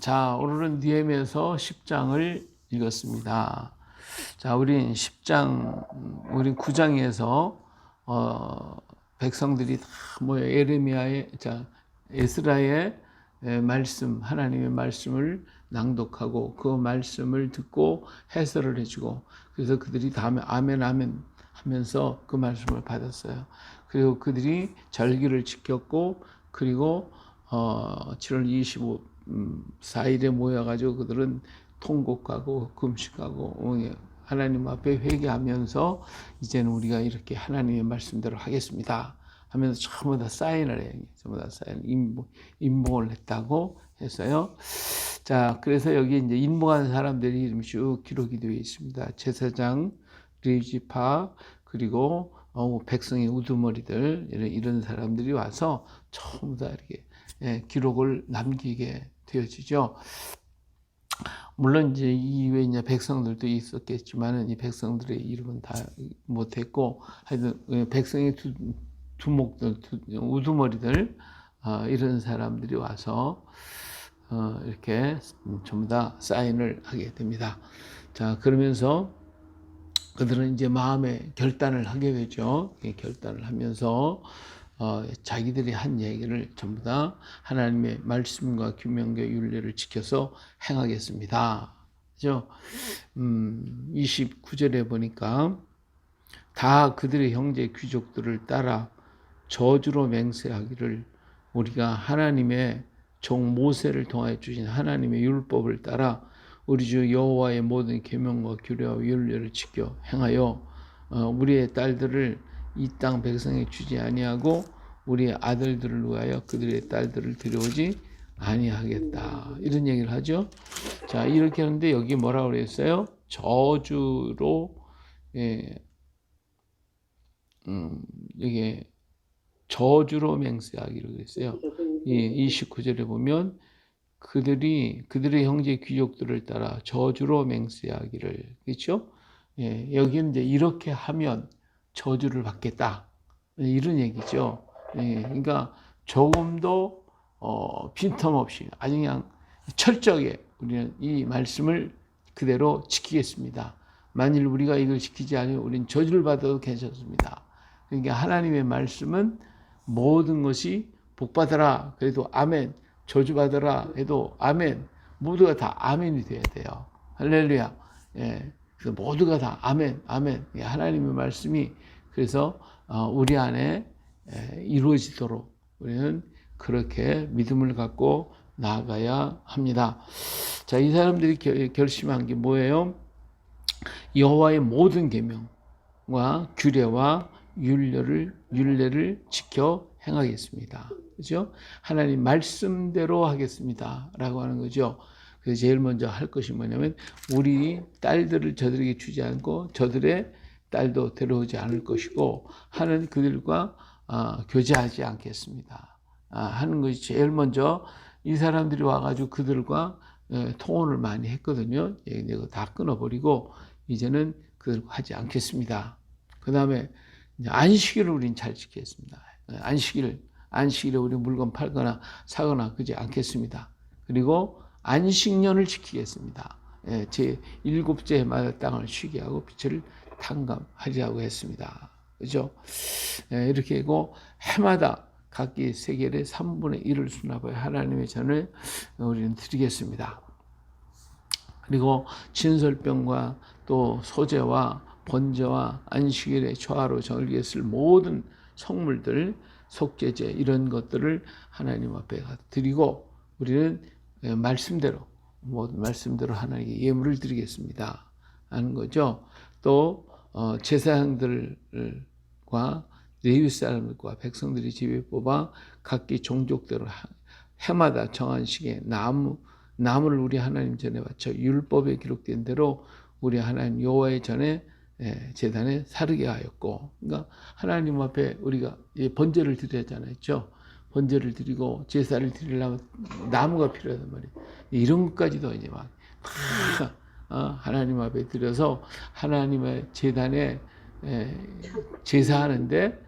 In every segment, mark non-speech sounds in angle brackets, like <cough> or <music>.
자, 오늘은 니엠에서 10장을 읽었습니다. 자, 우린 10장, 우린 9장에서 어, 백성들이 다 모여 에르미야의 자 에스라의 에, 말씀 하나님의 말씀을 낭독하고 그 말씀을 듣고 해설을 해주고 그래서 그들이 다음에 아멘 아멘 하면서 그 말씀을 받았어요. 그리고 그들이 절기를 지켰고 그리고 어, 7월 25 음, 4일에 모여가지고 그들은 통곡하고 금식하고 어, 하나님 앞에 회개하면서 이제는 우리가 이렇게 하나님의 말씀대로 하겠습니다. 하면서 전부 다 사인을 해요. 전부 다 사인, 인봉, 인봉을 했다고 해서요. 자, 그래서 여기 이제 인봉한 사람들이 이름이 쭉 기록이 되어 있습니다. 제사장, 리지파, 그리고 어, 백성의 우두머리들, 이런, 이런 사람들이 와서 전부 다 이렇게 예, 기록을 남기게 되어지죠. 물론 이제 이외에 이제 백성들도 있었겠지만은 이 백성들의 이름은 다 못했고 하여튼 예, 백성의 두, 두목들, 두, 우두머리들 어, 이런 사람들이 와서 어, 이렇게 전부 다 사인을 하게 됩니다. 자 그러면서 그들은 이제 마음의 결단을 하게 되죠. 결단을 하면서 어, 자기들이 한 얘기를 전부 다 하나님의 말씀과 규명과 윤례를 지켜서 행하겠습니다. 그죠? 음, 29절에 보니까 다 그들의 형제 귀족들을 따라 저주로 맹세하기를 우리가 하나님의 종 모세를 통하여 주신 하나님의 율법을 따라 우리 주 여호와의 모든 계명과 규례와 윤례를 지켜 행하여 어, 우리의 딸들을 이 땅 백성에 주지 아니하고 우리의 아들들을 위하여 그들의 딸들을 들여오지 아니하겠다 이런 얘기를 하죠. 자 이렇게 하는데 여기 뭐라 그랬어요? 저주로 예, 음, 이게 저주로 맹세하기로 그랬어요. 예, 29절에 보면 그들이 그들의 형제 귀족들을 따라 저주로 맹세하기를 그렇죠? 예, 여기는 이제 이렇게 하면 저주를 받겠다 이런 얘기죠. 예, 그러니까 조금도 어, 빈틈없이 아주 그냥 철저하게 우리는 이 말씀을 그대로 지키겠습니다. 만일 우리가 이걸 지키지 않으면 우리는 저주를 받아도 괜찮습니다. 그러니까 하나님의 말씀은 모든 것이 복받아라 그래도 아멘 저주받아라 해도 아멘 모두가 다 아멘이 돼야 돼요. 할렐루야. 예. 그래서 모두가 다 아멘 아멘 예, 하나님의 말씀이 그래서 어, 우리 안에 이루어지도록 우리는 그렇게 믿음을 갖고 나아가야 합니다. 자, 이 사람들이 결심한 게 뭐예요? 여호와의 모든 계명과 규례와 율례를 율례를 지켜 행하겠습니다. 그죠? 하나님 말씀대로 하겠습니다라고 하는 거죠. 그래서 제일 먼저 할 것이 뭐냐면 우리 딸들을 저들에게 주지 않고 저들의 딸도 데려오지 않을 것이고 하는 그들과 어, 교제하지 않겠습니다. 아, 하는 것이 제일 먼저 이 사람들이 와가지고 그들과 에, 통혼을 많이 했거든요. 예, 내가 다 끊어버리고 이제는 그들과 하지 않겠습니다. 그 다음에 안식일을 우리는 잘 지키겠습니다. 안식일, 안식일에 우리 물건 팔거나 사거나 그지 않겠습니다. 그리고 안식년을 지키겠습니다. 예, 제 일곱째 해마다 땅을 쉬게 하고 빛을 탕감하리라고 했습니다. 그죠? 예, 이렇게 하고 해마다 각기 세계의 3분의 1을 수납하여 하나님의 전을 우리는 드리겠습니다. 그리고 진설병과 또 소재와 번제와 안식일에 초하로 절기했을 모든 성물들, 속죄제 이런 것들을 하나님 앞에 드리고 우리는 예, 말씀대로 모든 말씀대로 하나님께 예물을 드리겠습니다. 하는 거죠. 또 어, 제사장들과 레위 사람들과 백성들이 집에 뽑아 각기 종족대로 해마다 정한 시기에 나무 나무를 우리 하나님 전에 바쳐 율법에 기록된 대로 우리 하나님 여호와의 전에 예, 재단에 사르게 하였고, 그러니까 하나님 앞에 우리가 번제를 드려야잖아요, 번제를 드리고 제사를 드리려면 나무가 필요하단 말이에요. 이런 것까지도 이제 막 어, 하나님 앞에 드려서 하나님의 재단에 제사하는데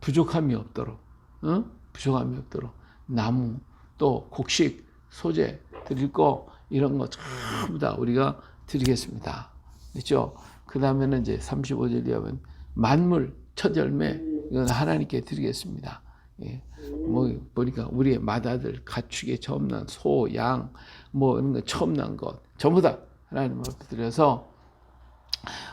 부족함이 없도록 어? 부족함이 없도록 나무 또 곡식 소재 드릴 거 이런 거 전부 다 우리가 드리겠습니다. 그렇죠? 그 다음에는 이제 35절에 하면 만물 첫 열매 이건 하나님께 드리겠습니다. 예. 뭐 보니까 우리의 맏아들 가축에 처음 난 소, 양, 뭐 이런 거 처음 난 것 전부 다 하나님 앞에 드려서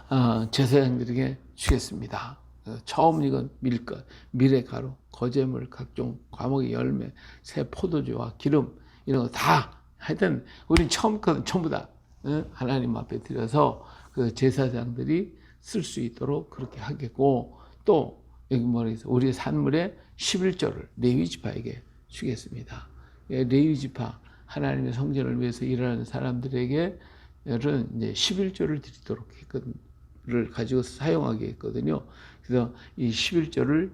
어, 제사장들에게 주겠습니다. 어, 처음 이건 밀것, 미래가루, 거제물, 각종 과목의 열매, 새 포도주와 기름 이런 거 다 하여튼 우리 처음 건 전부 다 어, 하나님 앞에 드려서 그 제사장들이 쓸 수 있도록 그렇게 하겠고 또 여기 뭐라 해서 우리 산물의 11조를 레위 지파에게 주겠습니다. 예, 레위 지파 하나님의 성전을 위해서 일하는 사람들에게 는 이제 11조를 드리도록 했거든를 가지고 사용하게 했거든요. 그래서 이 11조를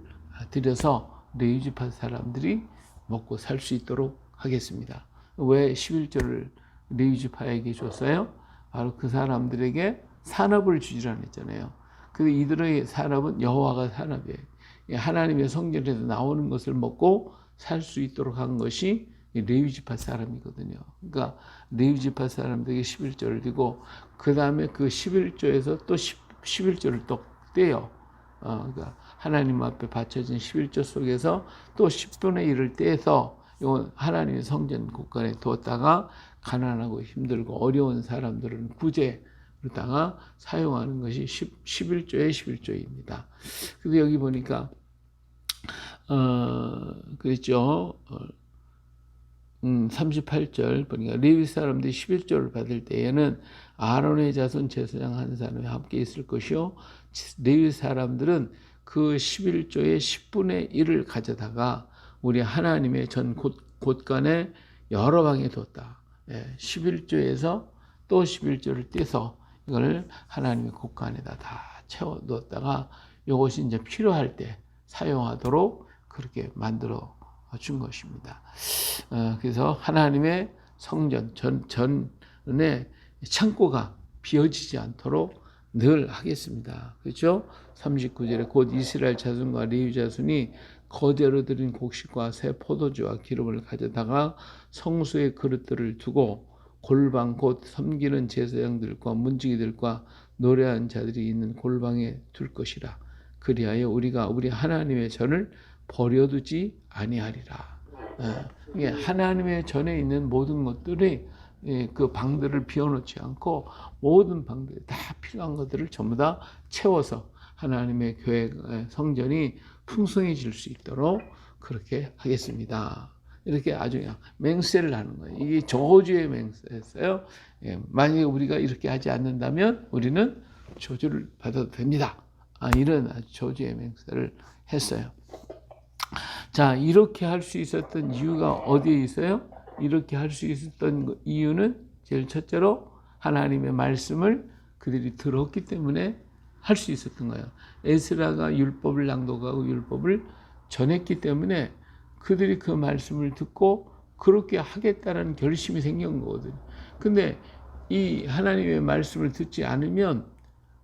드려서 레위 지파 사람들이 먹고 살 수 있도록 하겠습니다. 왜 11조를 레위 지파에게 줬어요? 바로 그 사람들에게 산업을 주지라는 했잖아요. 그 이들의 산업은 여호와가 산업이에요. 예, 하나님의 성전에서 나오는 것을 먹고 살 수 있도록 한 것이 레위 지파 사람이거든요. 그러니까 레위 지파 사람들에게 11조를 드고 그 다음에 그 11조에서 또 10, 11조를 또 떼요. 어, 그러니까 하나님 앞에 바쳐진 11조 속에서 또 10분의 1을 떼서 이건 하나님의 성전 곳간에 두었다가 가난하고 힘들고 어려운 사람들은 구제로다가 사용하는 것이 10, 11조의 11조입니다. 그래서 여기 보니까 어, 그랬죠. 어, 음, 38절 보니까 레위 사람들이 11조를 받을 때에는 아론의 자손 제사장 한 사람이 함께 있을 것이요. 레위 사람들은 그 11조의 10분의 1을 가져다가 우리 하나님의 전 곳, 곳간에 여러 방에 뒀다. 예, 11조에서 또 11조를 떼서 이걸 하나님의 곳간에다 다 채워 넣었다가 이것이 이제 필요할 때 사용하도록 그렇게 만들어 준 것입니다. 어, 그래서 하나님의 성전 전 전에 창고가 비어지지 않도록 늘 하겠습니다. 그렇죠? 39절에 곧 이스라엘 자손과 레위 자손이 거대로 드린 곡식과 새 포도주와 기름을 가져다가 성소의 그릇들을 두고 골방 곧 섬기는 제사장들과 문지기들과 노래하는 자들이 있는 골방에 둘 것이라. 그리하여 우리가 우리 하나님의 전을 버려두지 아니하리라. 예, 하나님의 전에 있는 모든 것들이 예, 그 방들을 비워놓지 않고 모든 방들이 다 필요한 것들을 전부 다 채워서 하나님의 교회 성전이 풍성해질 수 있도록 그렇게 하겠습니다. 이렇게 아주 그냥 맹세를 하는 거예요. 이게 저주의 맹세였어요. 예, 만약에 우리가 이렇게 하지 않는다면 우리는 저주를 받아도 됩니다. 아, 이런 저주의 맹세를 했어요. 자, 이렇게 할 수 있었던 이유가 어디에 있어요? 이렇게 할 수 있었던 이유는 제일 첫째로 하나님의 말씀을 그들이 들었기 때문에 할 수 있었던 거예요. 에스라가 율법을 낭독하고 율법을 전했기 때문에 그들이 그 말씀을 듣고 그렇게 하겠다는 결심이 생긴 거거든요. 근데 이 하나님의 말씀을 듣지 않으면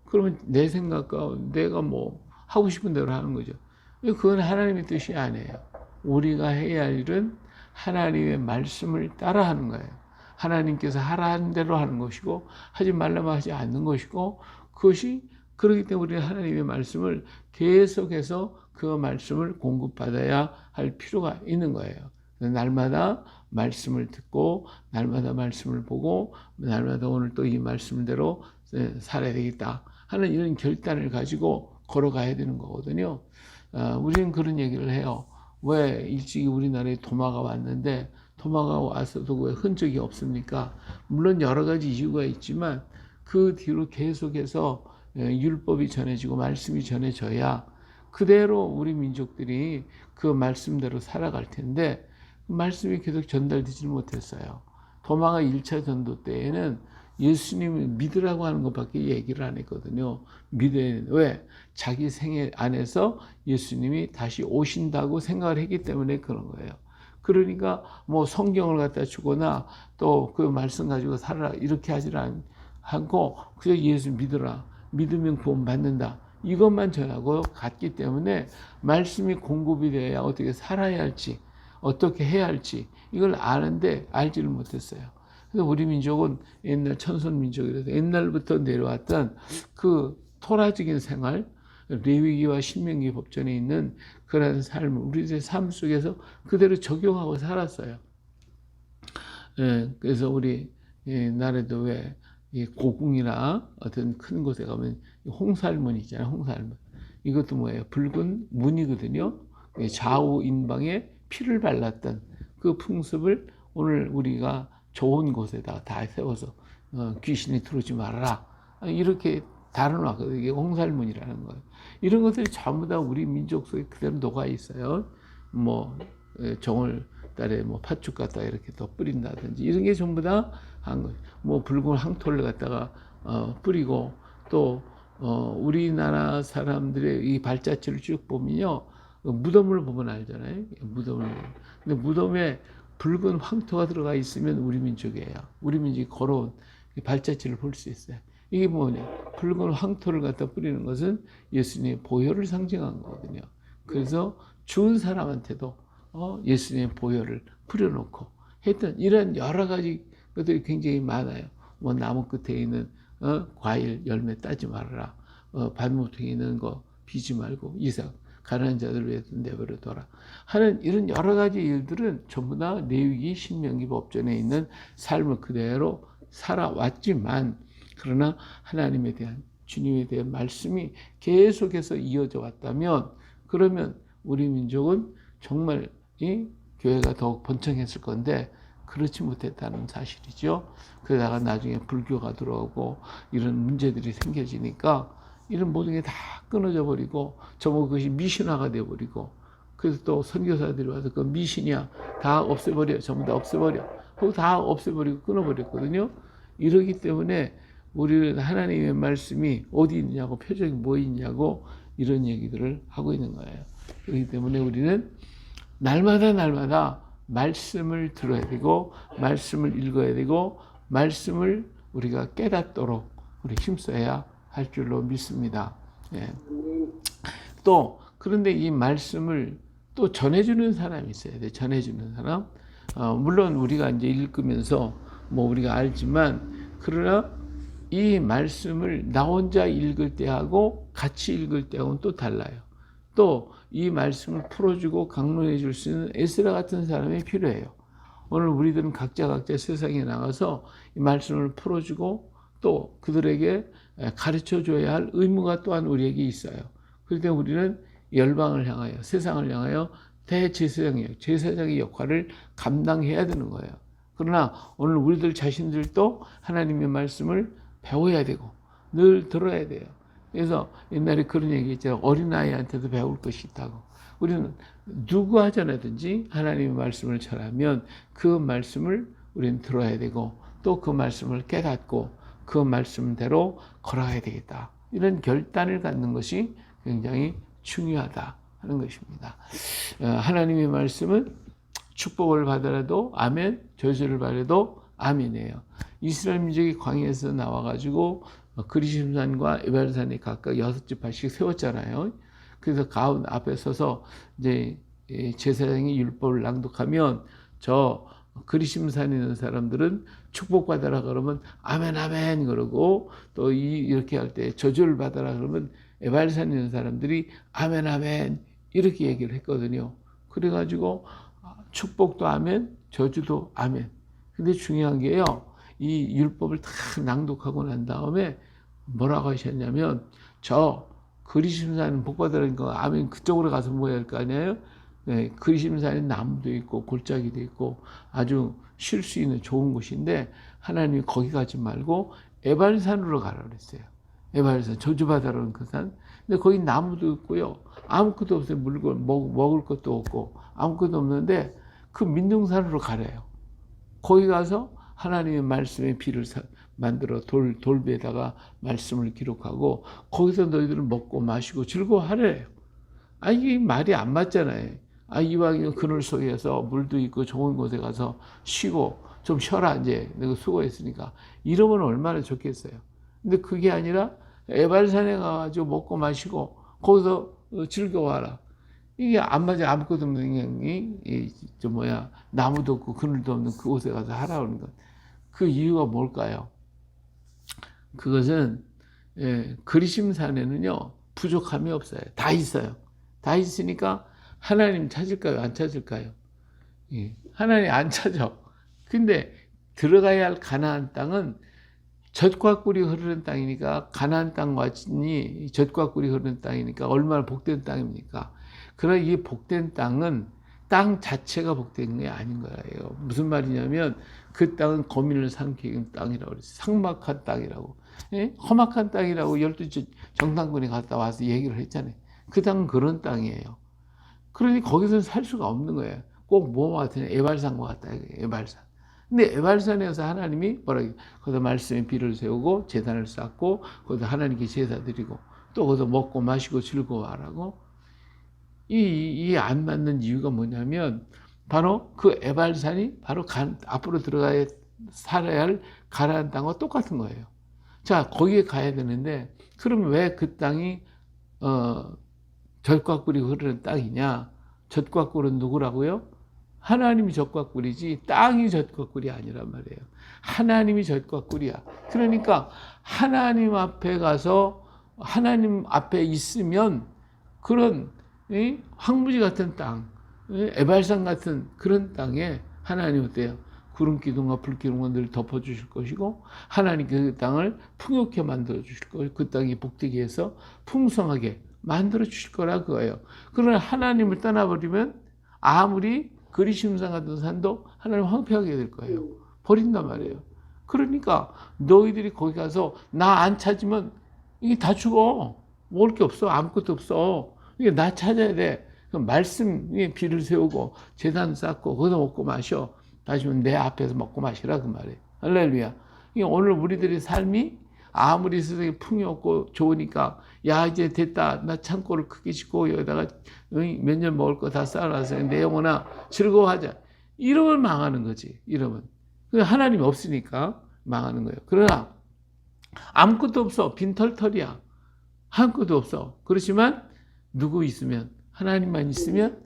그러면 내 생각과 내가 뭐 하고 싶은 대로 하는 거죠. 그건 하나님의 뜻이 아니에요. 우리가 해야 할 일은 하나님의 말씀을 따라 하는 거예요. 하나님께서 하라는 대로 하는 것이고 하지 말라면 하지 않는 것이고 그것이 그렇기 때문에 우리는 하나님의 말씀을 계속해서 그 말씀을 공급받아야 할 필요가 있는 거예요. 날마다 말씀을 듣고 날마다 말씀을 보고 날마다 오늘 또 이 말씀대로 살아야 되겠다 하는 이런 결단을 가지고 걸어가야 되는 거거든요. 어, 우리는 그런 얘기를 해요. 왜 일찍이 우리나라에 도마가 왔는데 도마가 와서도 왜 흔적이 없습니까? 물론 여러 가지 이유가 있지만 그 뒤로 계속해서 율법이 전해지고 말씀이 전해져야 그대로 우리 민족들이 그 말씀대로 살아갈 텐데 말씀이 계속 전달되지 못했어요. 도마가 1차 전도 때에는 예수님을 믿으라고 하는 것밖에 얘기를 안 했거든요. 믿어야 왜? 자기 생애 안에서 예수님이 다시 오신다고 생각을 했기 때문에 그런 거예요. 그러니까 뭐 성경을 갖다 주거나 또 그 말씀 가지고 살아라 이렇게 하지 않고 그저 예수 믿으라. 믿으면 구원 받는다. 이것만 전하고 갔기 때문에 말씀이 공급이 돼야 어떻게 살아야 할지 어떻게 해야 할지 이걸 아는데 알지를 못했어요. 그래서 우리 민족은 옛날 천선 민족이라서 옛날부터 내려왔던 그 토라적인 생활, 레위기와 신명기 법전에 있는 그런 삶을 우리들의 삶 속에서 그대로 적용하고 살았어요. 예, 그래서 우리 옛날에도 왜이 고궁이나 어떤 큰 곳에 가면 홍살문 있잖아요. 홍살문. 이것도 뭐예요? 붉은 문이거든요. 예, 좌우 인방에 피를 발랐던 그 풍습을 오늘 우리가 좋은 곳에다 다 세워서 어, 귀신이 들어오지 말아라. 이렇게 다뤄놨거든요. 이게 홍살문이라는 거예요. 이런 것들이 전부 다 우리 민족 속에 그대로 녹아 있어요. 뭐 예, 정월 달에 뭐 팥죽 갖다 이렇게 더 뿌린다든지 이런 게 전부 다 한 거. 뭐 붉은 항토를 갖다가 어, 뿌리고 또 어, 우리나라 사람들의 이 발자취를 쭉 보면요. 그 무덤을 보면 알잖아요. 무덤을. 근데 무덤에 붉은 황토가 들어가 있으면 우리 민족이에요. 우리 민족이 걸어온 이 발자취를 볼 수 있어요. 이게 뭐냐. 붉은 황토를 갖다 뿌리는 것은 예수님의 보혈을 상징한 거거든요. 그래서 죽은 사람한테도 어, 예수님의 보혈을 뿌려놓고 했던 이런 여러 가지 것들이 굉장히 많아요. 뭐 나무 끝에 있는 어, 과일 열매 따지 말아라. 어, 발목에 있는 거 비지 말고 이상 가난한 자들 위해서 내버려둬라. 하는 이런 여러 가지 일들은 전부 다 레위기 신명기 법전에 있는 삶을 그대로 살아왔지만 그러나 하나님에 대한 주님에 대한 말씀이 계속해서 이어져 왔다면 그러면 우리 민족은 정말 이 교회가 더욱 번창했을 건데 그렇지 못했다는 사실이죠. 그러다가 나중에 불교가 들어오고 이런 문제들이 생겨지니까 이런 모든 게 다 끊어져 버리고 전부 그것이 미신화가 돼 버리고 그래서 또 선교사들이 와서 그 미신이야 다 없애버려 전부 다 없애버려 그거 다 없애버리고 끊어버렸거든요. 이러기 때문에 우리는 하나님의 말씀이 어디 있냐고 표적이 뭐 있냐고 이런 얘기들을 하고 있는 거예요. 그렇기 때문에 우리는 날마다 날마다 말씀을 들어야 되고 말씀을 읽어야 되고 말씀을 우리가 깨닫도록 우리 힘써야 할 줄로 믿습니다. 예. 또 그런데 이 말씀을 또 전해주는 사람이 있어야 돼. 전해주는 사람. 어, 물론 우리가 이제 읽으면서 뭐 우리가 알지만 그러나 이 말씀을 나 혼자 읽을 때하고 같이 읽을 때하고는 또 달라요. 또 이 말씀을 풀어주고 강론해 줄 수 있는 에스라 같은 사람이 필요해요. 오늘 우리들은 각자 각자 세상에 나가서 이 말씀을 풀어주고 또 그들에게 가르쳐 줘야 할 의무가 또한 우리에게 있어요. 그럴 때 우리는 열방을 향하여 세상을 향하여 대제사장의 제사장의 역할을 감당해야 되는 거예요. 그러나 오늘 우리들 자신들도 하나님의 말씀을 배워야 되고 늘 들어야 돼요. 그래서 옛날에 그런 얘기 있잖아요. 어린아이한테도 배울 것이 있다고. 우리는 누구 하자나든지 하나님의 말씀을 전하면 그 말씀을 우리는 들어야 되고 또 그 말씀을 깨닫고 그 말씀대로 걸어가야 되겠다. 이런 결단을 갖는 것이 굉장히 중요하다 하는 것입니다. 어, 하나님의 말씀은 축복을 받으라도 아멘, 저주를 받아도 아멘이에요. 이스라엘 민족이 광야에서 나와가지고 그리심산과 에발산이 각각 여섯 지파씩 세웠잖아요. 그래서 가운 앞에 서서 이제 제사장이 율법을 낭독하면 저 그리심산에 있는 사람들은 축복받아라 그러면 아멘 아멘 그러고 또 이렇게 할 때 저주를 받아라 그러면 에발산에 있는 사람들이 아멘 아멘 이렇게 얘기를 했거든요. 그래가지고 축복도 아멘, 저주도 아멘. 근데 중요한 게요. 이 율법을 다 낭독하고 난 다음에 뭐라고 하셨냐면 저 그리심산 복받으라는 거 아멘 그쪽으로 가서 뭐할거 아니에요? 네, 그리심산에 나무도 있고 골짜기도 있고 아주 쉴 수 있는 좋은 곳인데 하나님이 거기 가지 말고 에발산으로 가라 그랬어요. 에발산 저주받아라는 그 산. 근데 거기 나무도 있고요. 아무것도 없어요. 물건 먹, 먹을 것도 없고 아무것도 없는데 그 민둥산으로 가래요. 거기 가서 하나님의 말씀의 비를 사, 만들어 돌, 돌배에다가 말씀을 기록하고 거기서 너희들은 먹고 마시고 즐거워하래요. 아, 이게 말이 안 맞잖아요. 아, 이왕이면 그늘 속에서 물도 있고 좋은 곳에 가서 쉬고 좀 쉬어라, 이제. 내가 수고했으니까. 이러면 얼마나 좋겠어요. 근데 그게 아니라 에발산에 가가지고 먹고 마시고 거기서 즐거워하라. 이게 안 맞아 아무것도 없는 그냥 이저 뭐야 나무도 없고 그늘도 없는 그곳에 가서 하라는 것. 그 이유가 뭘까요? 그것은 예, 그리심산에는요 부족함이 없어요. 다 있어요. 다 있으니까 하나님 찾을까요? 안 찾을까요? 예, 하나님 안 찾아. 근데 들어가야 할 가나안 땅은 젖과 꿀이 흐르는 땅이니까 가나안 땅과 이 젖과 꿀이 흐르는 땅이니까 얼마나 복된 땅입니까? 그러나 이 복된 땅은 땅 자체가 복된 게 아닌 거예요. 무슨 말이냐면 그 땅은 거민을 삼키는 땅이라고 그랬어요. 상막한 땅이라고. 예? 험악한 땅이라고 열두 정당군이 갔다 와서 얘기를 했잖아요. 그 땅은 그런 땅이에요. 그러니 거기서 살 수가 없는 거예요. 꼭 뭐와 같은 에발산과 같다. 에발산. 근데 에발산에서 하나님이 뭐라 거기서 말씀의 비를 세우고 재단을 쌓고 거기서 하나님께 제사 드리고 또 거기서 먹고 마시고 즐거워하라고 이이안 맞는 이유가 뭐냐면 바로 그 에발산이 바로 간, 앞으로 들어가야 살아야 할 가나안 땅과 똑같은 거예요. 자 거기에 가야 되는데 그럼 왜 그 땅이 어 젖과 꿀이 흐르는 땅이냐? 젖과 꿀은 누구라고요? 하나님이 젖과 꿀이지 땅이 젖과 꿀이 아니란 말이에요. 하나님이 젖과 꿀이야. 그러니까 하나님 앞에 가서 하나님 앞에 있으면 그런 이? 황무지 같은 땅, 이? 에발산 같은 그런 땅에 하나님 어때요? 구름 기둥과 불 기둥과 늘 덮어 주실 것이고 하나님 그 땅을 풍요케 만들어 주실 거예요. 그 땅이 복되게 해서 풍성하게 만들어 주실 거라 그거예요. 그러나 하나님을 떠나버리면 아무리 그리심산 같은 산도 하나님 황폐하게 될 거예요. 버린단 말이에요. 그러니까 너희들이 거기 가서 나 안 찾으면 이게 다 죽어. 먹을 게 없어. 아무것도 없어. 이게 나 찾아야 돼. 말씀에 비를 세우고 재단 쌓고 거기서 먹고 마셔. 다시면 내 앞에서 먹고 마시라 그 말이에요. 할렐루야. 오늘 우리들의 삶이 아무리 세상에 풍이 없고 좋으니까 야 이제 됐다. 나 창고를 크게 짓고 여기다가 몇 년 먹을 거 다 쌓아놔서 내 영혼아 즐거워하자. 이러면 망하는 거지 이러면 하나님이 없으니까 망하는 거예요. 그러나 아무것도 없어. 빈털털이야. 아무것도 없어. 그렇지만 누구 있으면 하나님만 있으면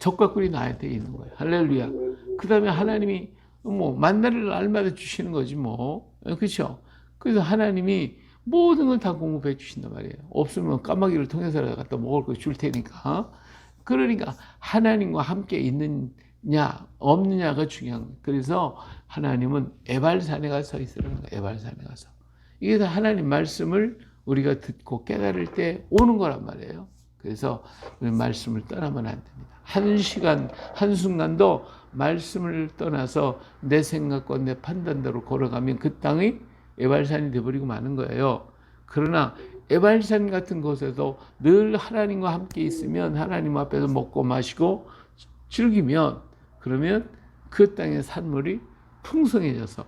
적과 꿀이 돼 있는 거예요. 할렐루야. 그 다음에 하나님이 뭐 만나를 날마다 주시는 거지 뭐. 그렇죠 그래서 하나님이 모든 걸 다 공급해 주신단 말이에요. 없으면 까마귀를 통해서라도 갖다 먹을 거 줄 테니까. 그러니까 하나님과 함께 있느냐 없느냐가 중요한 거예요. 그래서 하나님은 에발산에 가서 있으라는 거예요. 에발산에 가서. 이게 다 하나님 말씀을 우리가 듣고 깨달을 때 오는 거란 말이에요. 그래서 말씀을 떠나면 안 됩니다. 한 시간, 한 순간도 말씀을 떠나서 내 생각과 내 판단대로 걸어가면 그 땅이 에발산이 되버리고 마는 거예요. 그러나 에발산 같은 곳에서 늘 하나님과 함께 있으면 하나님 앞에서 먹고 마시고 즐기면 그러면 그 땅의 산물이 풍성해져서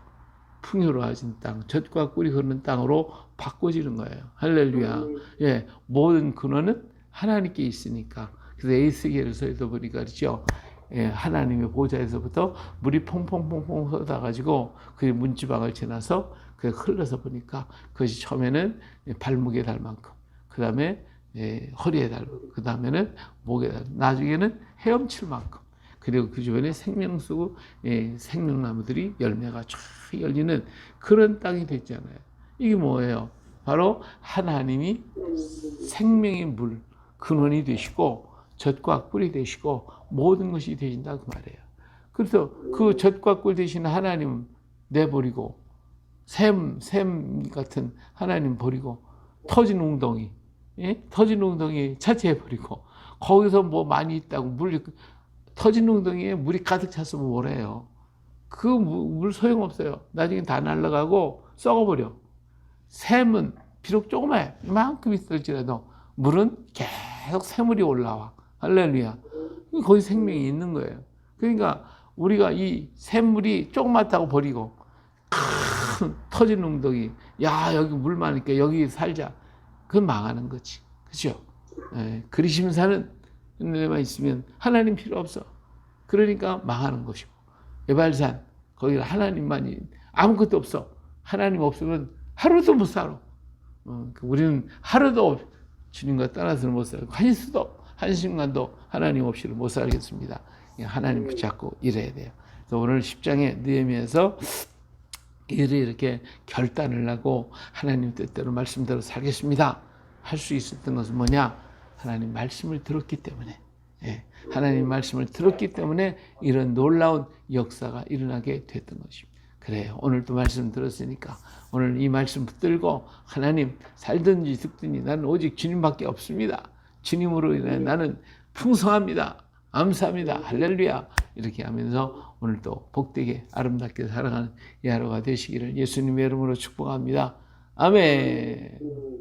풍요로워진 땅, 젖과 꿀이 흐르는 땅으로 바꿔지는 거예요. 할렐루야. 예, 모든 근원은 하나님께 있으니까. 그래서 에이스겔에서도 보니까 그렇죠. 예, 하나님의 보좌에서부터 물이 퐁퐁퐁퐁 쏟아가지고 그 문지방을 지나서 그 흘러서 보니까 그것이 처음에는 발목에 달 만큼, 그 다음에 예, 허리에 달고, 그 다음에는 목에 달, 나중에는 헤엄칠 만큼, 그리고 그 주변에 생명수, 예, 생명나무들이 열매가 쫙 열리는 그런 땅이 됐잖아요. 이게 뭐예요? 바로 하나님이 생명의 물, 근원이 되시고, 젖과 꿀이 되시고, 모든 것이 되신다 그 말이에요. 그래서 그 젖과 꿀 되신 하나님 내버리고 샘, 샘 같은 하나님 버리고 터진 웅덩이, 예? 터진 웅덩이 차지해 버리고 거기서 뭐 많이 있다고 물 터진 웅덩이에 물이 가득 찼으면 뭐래요? 그 물 소용없어요. 나중에 다 날아가고 썩어버려. 샘은 비록 조그마해. 이만큼 있을지라도 물은 계속 샘물이 올라와. 할렐루야. 거기 생명이 있는 거예요. 그러니까 우리가 이 샘물이 조그맣다고 버리고 큰 <laughs> 터진 웅덩이, 야 여기 물 많으니까 여기 살자. 그건 망하는 거지. 그죠? 예, 그리심사는 내만 있으면 하나님 필요 없어. 그러니까 망하는 것이고 에발산 거기 하나님만이 아무것도 없어. 하나님 없으면 하루도 못 살아. 어, 우리는 하루도 주님과 떠나서는 못 살고 한 수도 한 순간도 하나님 없이는 못 살겠습니다. 예, 하나님 붙잡고 일해야 돼요. 그래서 오늘 10장의 느헤미야에서 이들이 이렇게 결단을 하고 하나님 뜻대로 말씀대로 살겠습니다. 할 수 있었던 것은 뭐냐? 하나님 말씀을 들었기 때문에 예, 하나님 말씀을 들었기 때문에 이런 놀라운 역사가 일어나게 됐던 것입니다. 그래요. 오늘도 말씀 들었으니까 오늘 이 말씀 붙들고 하나님 살든지 죽든지 나는 오직 주님밖에 없습니다. 주님으로 인해 나는 풍성합니다. 감사합니다. 할렐루야. 이렇게 하면서 오늘도 복되게 아름답게 살아가는 이 하루가 되시기를 예수님의 이름으로 축복합니다. 아멘.